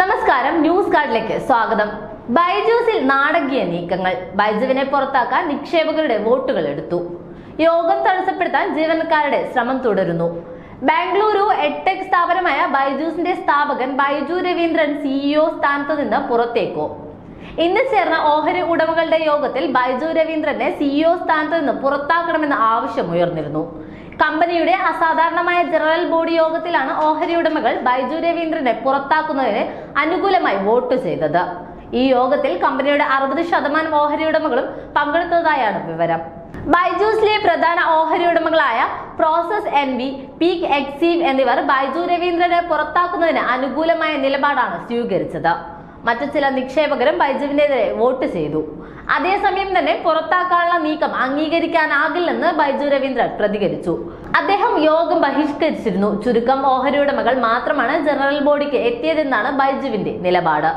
നമസ്കാരം ന്യൂസ് കാർഡിലേക്ക് സ്വാഗതം. ബൈജൂസിൽ നാടകീയ നീക്കങ്ങൾ. ബൈജുവിനെ പുറത്താക്കാൻ നിക്ഷേപകരുടെ വോട്ടുകൾ എടുത്തു. യോഗം തടസ്സപ്പെടുത്താൻ ജീവനക്കാരുടെ ശ്രമം തുടരുന്നു. ബാംഗ്ലൂരു എട്ടെക് സ്ഥാപനമായ ബൈജൂസിന്റെ സ്ഥാപകൻ ബൈജു രവീന്ദ്രൻ സിഇഒ സ്ഥാനത്ത് നിന്ന് പുറത്തേക്കോ. ഇന്ന് ചേർന്ന ഓഹരി ഉടമകളുടെ യോഗത്തിൽ ബൈജു രവീന്ദ്രനെ സിഇഒ സ്ഥാനത്ത് നിന്ന് പുറത്താക്കണമെന്ന ആവശ്യം ഉയർന്നിരുന്നു. കമ്പനിയുടെ അസാധാരണമായ ജനറൽ ബോഡി യോഗത്തിലാണ് ഓഹരി ഉടമകൾ ബൈജു രവീന്ദ്രനെ പുറത്താക്കുന്നതിന് അനുകൂലമായി വോട്ട് ചെയ്തത്. ഈ യോഗത്തിൽ കമ്പനിയുടെ അറുപത് ശതമാനം ഓഹരി ഉടമകളും പങ്കെടുത്തതായാണ് വിവരം. ബൈജൂസിലെ പ്രധാന ഓഹരി ഉടമകളായ Prosus N V Peak XV എന്നിവർ ബൈജു രവീന്ദ്രനെ പുറത്താക്കുന്നതിന് അനുകൂലമായ നിലപാടാണ് സ്വീകരിച്ചത്. മറ്റു ചില നിക്ഷേപകരും ബൈജുവിനെതിരെ വോട്ട് ചെയ്തു. അതേസമയം തന്നെ പുറത്താക്കാനുള്ള നീക്കം അംഗീകരിക്കാനാകില്ലെന്ന് ബൈജു രവീന്ദ്രൻ പ്രതികരിച്ചു. അദ്ദേഹം യോഗം ബഹിഷ്കരിച്ചിരുന്നു. ചുരുക്കം ഓഹരിയുടെ ഉടമകൾ മാത്രമാണ് ജനറൽ ബോഡിക്ക് എത്തിയതെന്നാണ് ബൈജുവിന്റെ നിലപാട്.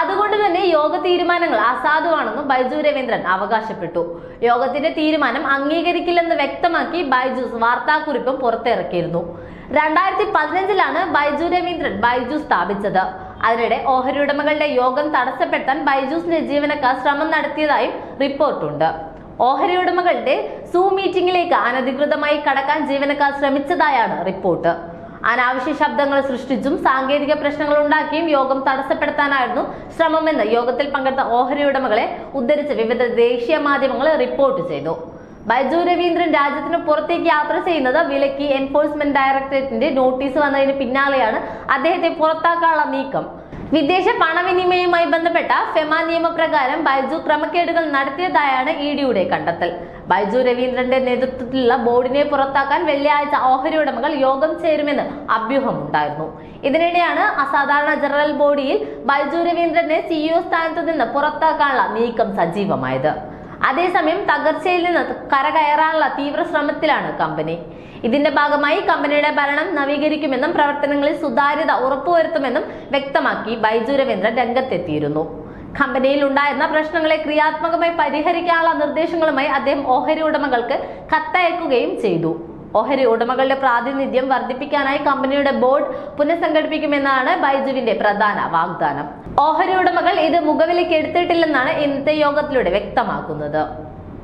അതുകൊണ്ട് തന്നെ യോഗ തീരുമാനങ്ങൾ അസാധുവാണെന്നും ബൈജു രവീന്ദ്രൻ അവകാശപ്പെട്ടു. യോഗത്തിന്റെ തീരുമാനം അംഗീകരിക്കില്ലെന്ന് വ്യക്തമാക്കി ബൈജൂസ് വാർത്താക്കുറിപ്പും പുറത്തിറക്കിയിരുന്നു. രണ്ടായിരത്തി പതിനഞ്ചിലാണ് ബൈജു രവീന്ദ്രൻ ബൈജു സ്ഥാപിച്ചത്. അതിനിടെ ഓഹരി ഉടമകളുടെ യോഗം തടസ്സപ്പെടുത്താൻ ബൈജൂസിന്റെ ജീവനക്കാർ ശ്രമം നടത്തിയതായും റിപ്പോർട്ടുണ്ട്. ഓഹരി ഉടമകളുടെ സൂ മീറ്റിംഗിലേക്ക് അനധികൃതമായി കടക്കാൻ ജീവനക്കാർ ശ്രമിച്ചതായാണ് റിപ്പോർട്ട്. അനാവശ്യ ശബ്ദങ്ങൾ സൃഷ്ടിച്ചും സാങ്കേതിക പ്രശ്നങ്ങൾ ഉണ്ടാക്കിയും യോഗം തടസ്സപ്പെടുത്താനായിരുന്നു ശ്രമമെന്ന് യോഗത്തിൽ പങ്കെടുത്ത ഓഹരി ഉടമകളെ ഉദ്ധരിച്ച് വിവിധ ദേശീയ മാധ്യമങ്ങൾ റിപ്പോർട്ട് ചെയ്തു. ബൈജു രവീന്ദ്രൻ രാജ്യത്തിന് പുറത്തേക്ക് യാത്ര ചെയ്യുന്നത് വിലക്കി എൻഫോഴ്സ്മെന്റ് ഡയറക്ടറേറ്റിന്റെ നോട്ടീസ് വന്നതിന് പിന്നാലെയാണ് അദ്ദേഹത്തെ പുറത്താക്കാനുള്ള നീക്കം. വിദേശ പണവിനിമയവുമായി ബന്ധപ്പെട്ട ഫെമ നിയമപ്രകാരം ബൈജു ക്രമക്കേടുകൾ നടത്തിയതായാണ് ഇ ഡിയുടെ കണ്ടെത്തൽ. ബൈജു രവീന്ദ്രന്റെ നേതൃത്വത്തിലുള്ള ബോർഡിനെ പുറത്താക്കാൻ വെള്ളിയാഴ്ച ഓഹരി ഉടമകൾ യോഗം ചേരുമെന്ന് അഭ്യൂഹമുണ്ടായിരുന്നു. ഇതിനിടെയാണ് അസാധാരണ ജനറൽ ബോഡിയിൽ ബൈജു രവീന്ദ്രനെ സിഇഒ സ്ഥാനത്ത് നിന്ന് പുറത്താക്കാനുള്ള നീക്കം സജീവമായത്. അതേസമയം തകർച്ചയിൽ നിന്ന് കരകയറാനുള്ള തീവ്ര ശ്രമത്തിലാണ് കമ്പനി. ഇതിന്റെ ഭാഗമായി കമ്പനിയുടെ ഭരണം നവീകരിക്കുമെന്നും പ്രവർത്തനങ്ങളിൽ സുതാര്യത ഉറപ്പുവരുത്തുമെന്നും വ്യക്തമാക്കി ബൈജു രവീന്ദ്രൻ രംഗത്തെത്തിയിരുന്നു. കമ്പനിയിൽ ഉണ്ടായിരുന്ന പ്രശ്നങ്ങളെ ക്രിയാത്മകമായി പരിഹരിക്കാനുള്ള നിർദ്ദേശങ്ങളുമായി അദ്ദേഹം ഓഹരി ഉടമകൾക്ക് കത്തയക്കുകയും ചെയ്തു. ഓഹരി ഉടമകളുടെ പ്രാതിനിധ്യം വർദ്ധിപ്പിക്കാനായി കമ്പനിയുടെ ബോർഡ് പുനഃസംഘടിപ്പിക്കുമെന്നാണ് ബൈജുവിന്റെ പ്രധാന വാഗ്ദാനം. ഓഹരി ഉടമകൾ ഇത് മുഖവിലേക്ക് എടുത്തിട്ടില്ലെന്നാണ് ഇന്നത്തെ യോഗത്തിലൂടെ വ്യക്തമാക്കുന്നത്.